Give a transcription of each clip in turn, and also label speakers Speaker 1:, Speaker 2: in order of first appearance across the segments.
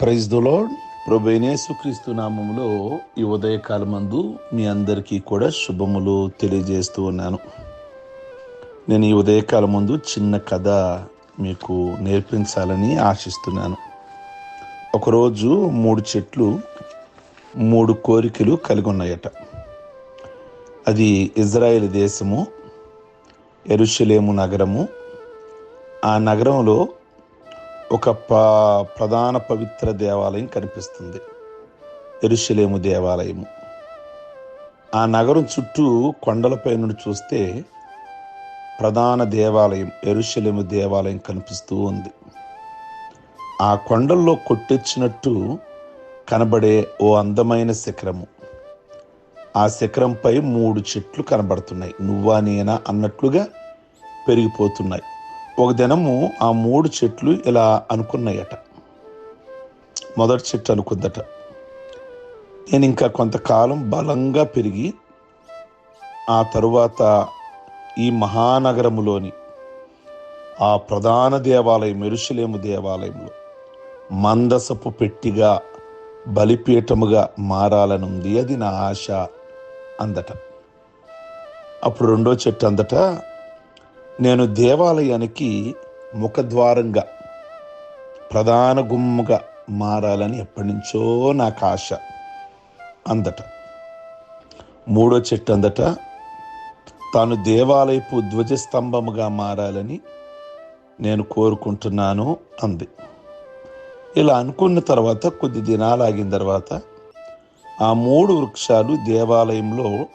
Speaker 1: Praise the ప్రభు క్రీస్తు నామములో ఈ ఉదయకాలమందు మీ అందరికీ కూడా శుభములు తెలియజేస్తూ ఉన్నాను. నేను ఈ ఉదయకాలం ముందు చిన్న కథ మీకు నేర్పించాలని ఆశిస్తున్నాను. ఒకరోజు మూడు చెట్లు మూడు కోరికలు కలిగి ఉన్నాయట అది ఇజ్రాయెల్ దేశము ఎరుషలేము నగరము. ఆ నగరంలో ఒక ప ప్రధాన పవిత్ర దేవాలయం కనిపిస్తుంది. ఎరుషలేము దేవాలయము. ఆ నగరం చుట్టూ కొండలపై నుండి చూస్తే ప్రధాన దేవాలయం ఎరుషలేము దేవాలయం కనిపిస్తూ ఉంది. ఆ కొండల్లో కొట్టొచ్చినట్టు కనబడే ఓ అందమైన శిఖరము. ఆ శిఖరంపై మూడు చెట్లు కనబడుతున్నాయి. నువ్వా నేనా అన్నట్లుగా పెరిగిపోతున్నాయి. ఒక దినము ఆ మూడు చెట్లు ఇలా అనుకున్నాయట. మొదటి చెట్టు అనుకుందట. నేను ఇంకా కొంతకాలం బలంగా పెరిగి ఆ తరువాత ఈ మహానగరములోని ఆ ప్రధాన దేవాలయం ఎరుషలేము దేవాలయంలో మందసపు పెట్టిగా బలిపీఠముగా మారాలనుంది. అది నా ఆశ అందట. అప్పుడు రెండో చెట్టు అందట నేను దేవాలయానికి ముఖద్వారంగా ప్రధాన గుమ్మగా మారాలని ఎప్పటి నుంచో నాకు ఆశ అందట. మూడో చెట్టు అందట తాను దేవాలయపు ధ్వజస్తంభముగా మారాలని నేను కోరుకుంటున్నాను అంది. ఇలా అనుకున్న తర్వాత కొద్ది దినాలు ఆగిన తర్వాత ఆ మూడు వృక్షాలు దేవాలయంలో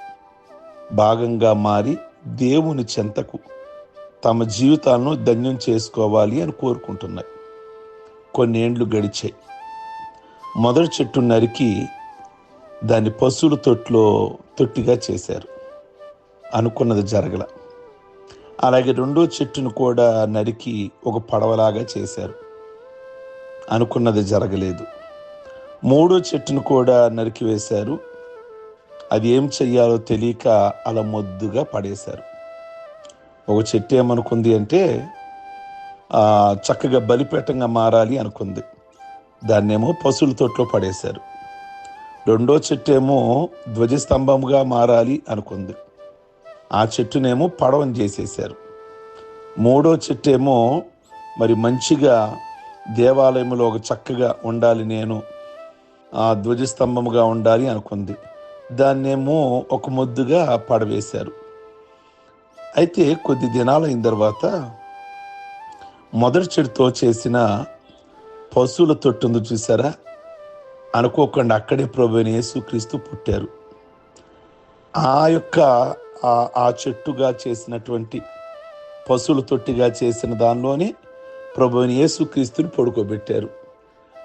Speaker 1: భాగంగా మారి దేవుని చెంతకు తమ జీవితాలను ధన్యం చేసుకోవాలి అని కోరుకుంటున్నాయి. కొన్నేండ్లు గడిచాయి. మొదటి చెట్టు నరికి దాన్ని పశువుల తొట్టులో తొట్టిగా చేశారు. అనుకున్నది జరగల. అలాగే రెండో చెట్టును కూడా నరికి ఒక పడవలాగా చేశారు. అనుకున్నది జరగలేదు. మూడో చెట్టును కూడా నరికి వేశారు. అది ఏం చెయ్యాలో తెలియక అలా మొద్దుగా పడేశారు. ఒక చెట్టు ఏమనుకుంది అంటే చక్కగా బలిపేటంగా మారాలి అనుకుంది. దాన్నేమో పశువుల తోటలో పడేశారు. రెండో చెట్టు ఏమో ధ్వజస్తంభముగా మారాలి అనుకుంది. ఆ చెట్టునేమో పడవని చేసేసారు మూడో చెట్టు ఏమో మరి మంచిగా దేవాలయంలో ఒక చక్కగా ఉండాలి నేను ఆ ధ్వజస్తంభముగా ఉండాలి అనుకుంది. దాన్నేమో ఒక ముద్దుగా పడవేశారు. అయితే కొద్ది దినాలు అయిన తర్వాత మొదటి చెడుతో చేసిన పశువుల తొట్టుంది చూసారా? అనుకోకుండా అక్కడే ప్రభు యేసుక్రీస్తు పుట్టారు. ఆ యొక్క ఆ- ఆ చెట్టుగా చేసినటువంటి పశువుల తొట్టిగా చేసిన దానిలోనే ప్రభుని యేసుక్రీస్తుని పడుకోబెట్టారు.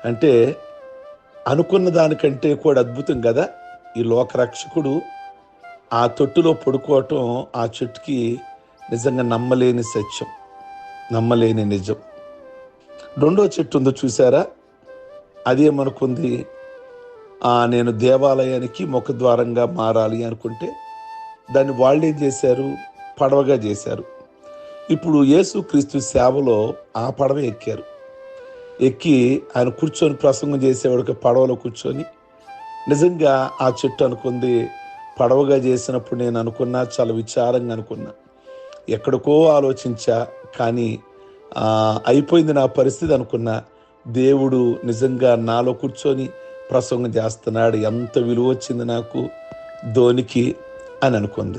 Speaker 1: అంటే అనుకున్న దానికంటే కూడా అద్భుతం కదా? ఈ లోకరక్షకుడు ఆ తొట్టులో పడుకోవటం ఆ చెట్టుకి నిజంగా నమ్మలేని సత్యం నమ్మలేని నిజం. రెండో చెట్టు ఉందో చూసారా అదేమనుకుంది ఆ, నేను దేవాలయానికి ముఖద్వారంగా మారాలి అనుకుంటే దాన్ని వాళ్ళు ఏం చేశారు? పడవగా చేశారు. ఇప్పుడు యేసుక్రీస్తు సేవలో ఆ పడవ ఎక్కారు. ఎక్కి ఆయన కూర్చొని ప్రసంగం చేసేవాడికి పడవలో కూర్చొని నిజంగా ఆ చెట్టు అనుకుంది పడవగా చేసినప్పుడు నేను అనుకున్నా చాలా విచారంగా అనుకున్నా. ఎక్కడికో ఆలోచించా కానీ అయిపోయింది నా పరిస్థితి అనుకున్నా. దేవుడు నిజంగా నాలో కూర్చొని ప్రసంగం చేస్తున్నాడు ఎంత విలువ వచ్చింది నాకు ధోనికి అని అనుకుంది.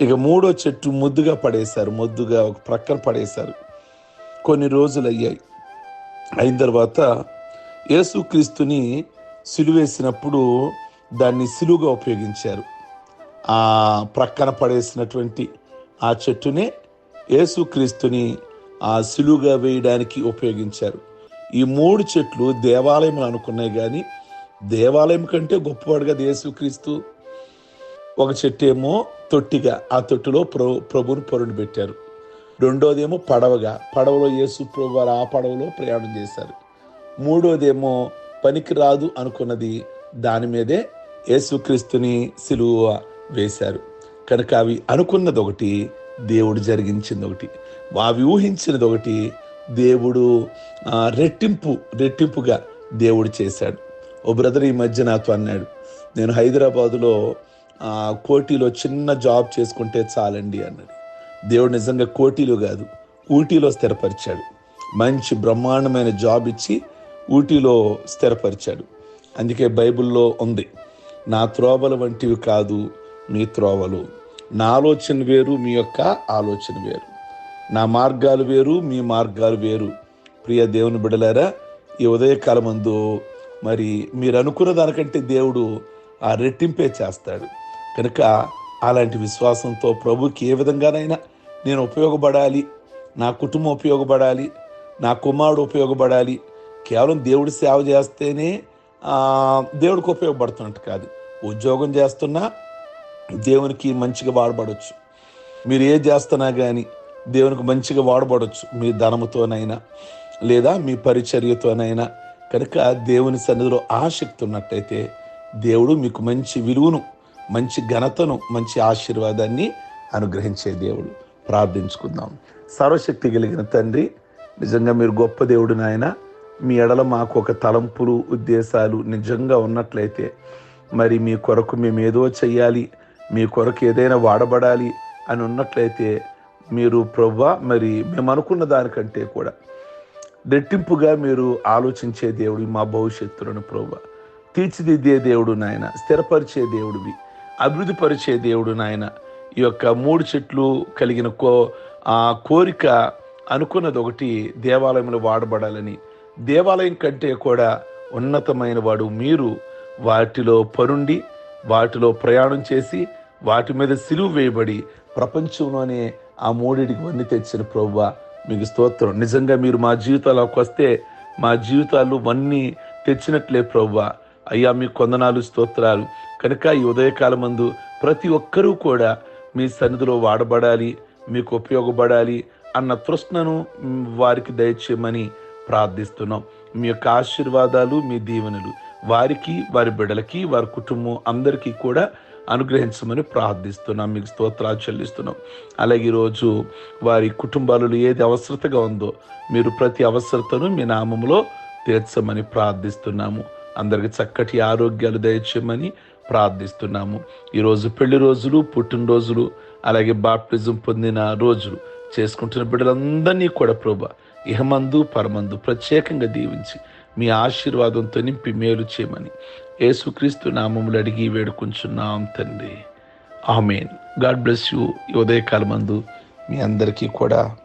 Speaker 1: ఇక మూడో చెట్టు ముద్దుగా పడేశారు ముద్దుగా ఒక ప్రక్కన పడేశారు. కొన్ని రోజులు అయ్యాయి. అయిన తర్వాత యేసుక్రీస్తుని సిలువేసినప్పుడు దాన్ని సిలువుగా ఉపయోగించారు. ప్రక్కన పడేసినటువంటి ఆ చెట్టునే యేసుక్రీస్తుని ఆ సిలువుగా వేయడానికి ఉపయోగించారు. ఈ మూడు చెట్లు దేవాలయములు అనుకున్నాయి కానీ దేవాలయం కంటే గొప్పవాడుగా యేసుక్రీస్తు ఒక చెట్టు ఏమో తొట్టిగా ఆ తొట్టిలో ప్రభు ప్రభుని పొరుడు పెట్టారు. రెండోదేమో పడవగా పడవలో యేసు ప్రభు వారు ఆ పడవలో ప్రయాణం చేశారు. మూడోదేమో పనికి రాదు అనుకున్నది దాని మీదే యేసుక్రీస్తుని సిలువ వేశారు. కనుక అవి అనుకున్నది ఒకటి దేవుడు జరిగించింది ఒకటి అవి ఊహించినది ఒకటి దేవుడు రెట్టింపు రెట్టింపుగా దేవుడు చేశాడు. ఓ బ్రదర్ ఈ మధ్య నాతో అన్నాడు నేను హైదరాబాదులో కోటీలో చిన్న జాబ్ చేసుకుంటే చాలండి అన్నాడు. దేవుడు నిజంగా కోటీలో కాదు ఊటీలో స్థిరపరిచాడు. మంచి బ్రహ్మాండమైన జాబ్ ఇచ్చి ఊటీలో స్థిరపరిచాడు. అందుకే బైబిల్లో ఉంది నా త్రోబల వంటివి కాదు మీ త్రోవలు. నా ఆలోచన వేరు మీ యొక్క ఆలోచన వేరు. నా మార్గాలు వేరు మీ మార్గాలు వేరు. ప్రియ దేవుని బిడలారా ఈ ఉదయకాలమందు మరి మీరు అనుకున్న దానికంటే దేవుడు ఆ రెట్టింపే చేస్తాడు. కనుక అలాంటి విశ్వాసంతో ప్రభుకి ఏ విధంగానైనా నేను ఉపయోగపడాలి నా కుటుంబం ఉపయోగపడాలి నా కుమారుడు ఉపయోగపడాలి కేవలం దేవుడి సేవ చేస్తేనే దేవుడికి ఉపయోగపడుతున్నట్టు కాదు. ఉద్యోగం చేస్తున్నా దేవునికి మంచిగా వాడబడవచ్చు మీరు ఏ చేస్తున్నా కానీ దేవునికి మంచిగా వాడబడవచ్చు మీ ధనముతోనైనా లేదా మీ పరిచర్యతోనైనా కనుక దేవుని సన్నిధిలో ఆసక్తి ఉన్నట్టయితే దేవుడు మీకు మంచి విలువను మంచి ఘనతను మంచి ఆశీర్వాదాన్ని అనుగ్రహించే దేవుడు. ప్రార్థించుకుందాం. సర్వశక్తి కలిగిన తండ్రి నిజంగా మీరు గొప్ప దేవుడు నాయన. మీ ఎడల మాకు ఒక తలంపులు ఉద్దేశాలు నిజంగా ఉన్నట్లయితే మరి మీ కొరకు మేము ఏదో చెయ్యాలి మీ కొరకు ఏదైనా వాడబడాలి అని ఉన్నట్లయితే మీరు ప్రవ్వా మరి మేము అనుకున్న దానికంటే కూడా రెట్టింపుగా మీరు ఆలోచించే దేవుడు మా భవిష్యత్తులను ప్రభు తీర్చిదిద్దే దేవుడు నాయన స్థిరపరిచే దేవుడివి అభివృద్ధి పరిచే దేవుడు నాయన. ఈ యొక్క మూడు చెట్లు కలిగిన కో ఆ కోరిక అనుకున్నది ఒకటి దేవాలయంలో వాడబడాలని. దేవాలయం కంటే కూడా ఉన్నతమైన వాడు మీరు. వాటిలో పరుండి వాటిలో ప్రయాణం చేసి వాటి మీద సిలువు వేయబడి ప్రపంచంలోనే ఆ మూడిటికి వన్ని తెచ్చిన ప్రభువా మీకు స్తోత్రం. నిజంగా మీరు మా జీవితాలకు వస్తే మా జీవితాలు వన్నీ తెచ్చినట్లే ప్రభువా అయ్యా మీ కొందనాలు స్తోత్రాలు. కనుక ఈ ఉదయకాలం మందు ప్రతి ఒక్కరూ కూడా మీ సన్నిధిలో వాడబడాలి మీకు ఉపయోగపడాలి అన్న తృష్ణను వారికి దయచేయమని ప్రార్థిస్తున్నాం. మీ యొక్క ఆశీర్వాదాలు మీ దీవెనలు. వారికి వారి బిడ్డలకి వారి కుటుంబం అందరికీ కూడా అనుగ్రహించమని ప్రార్థిస్తున్నాం. మీకు స్తోత్రాలు చెల్లిస్తున్నాం. అలాగే ఈరోజు వారి కుటుంబాలలో ఏది అవసరతగా ఉందో మీరు ప్రతి అవసరతను మీ నామంలో తీర్చమని ప్రార్థిస్తున్నాము. అందరికి చక్కటి ఆరోగ్యాలు దయచేయమని ప్రార్థిస్తున్నాము. ఈరోజు పెళ్ళి రోజులు పుట్టినరోజులు అలాగే బాప్టిజం పొందిన రోజులు చేసుకుంటున్న బిడ్డలందరినీ కూడా ప్రభా ఇహమందు పరమందు ప్రత్యేకంగా దీవించి మీ ఆశీర్వాదంతో నింపి మేలు చేయమని యేసుక్రీస్తు నామములు అడిగి వేడుకుంటున్నాం తండ్రి. ఆమెన్. God bless you. ఈ ఉదయకాలమందు మీ అందరికీ కూడా